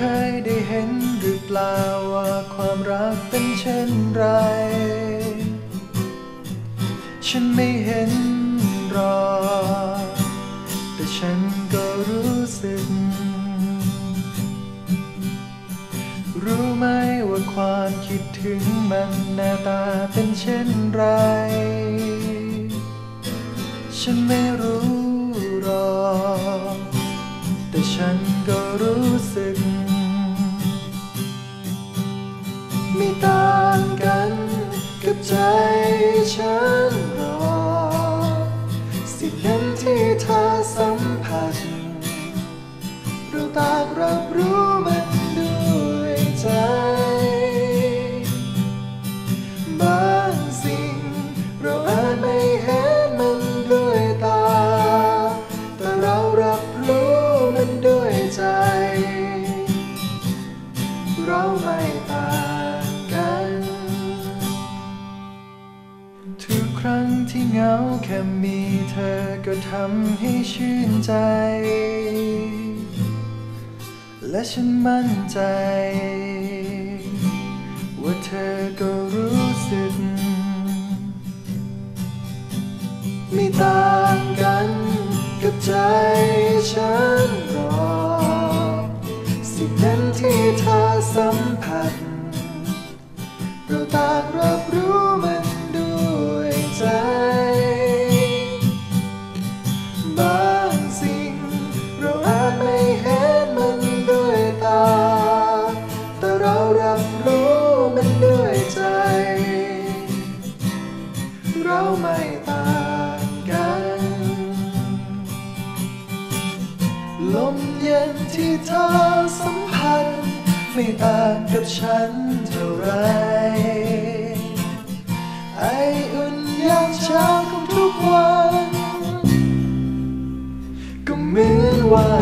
คยได้เห็นหรือเปล่าว่าความรักเป็นเช่นไร ฉันไม่เห็นรอ แต่ฉันก็รู้สึก รู้ไหมว่าความคิดถึงมันหน้าตาเป็นเช่นไร ฉันไม่รู้ ต่างกันกับใจฉันหรอสิ่งนั้นที่เธอสัมผัส เราต่างรับรู้มันด้วยใจ บางสิ่งเราอาจไม่เห็นมันด้วยตา แต่เรารับรู้มันด้วยใจ เราไม่ตา ครั้งที่เหงาแค่มีเธอก็ทำให้ชื่นใจ และฉันมั่นใจ ว่าเธอก็รู้สึก ไม่ต่างกันกับใจฉันหรอกสิ่งนั้นที่เธอสัมผัสเราต่างรับ ไม่ต่างกัน ลมเย็นที่เธอสัมผัส ไม่ต่างกับฉันเท่าไร ไออุ่นยามเช้าของทุกวัน ก็เหมือนว่า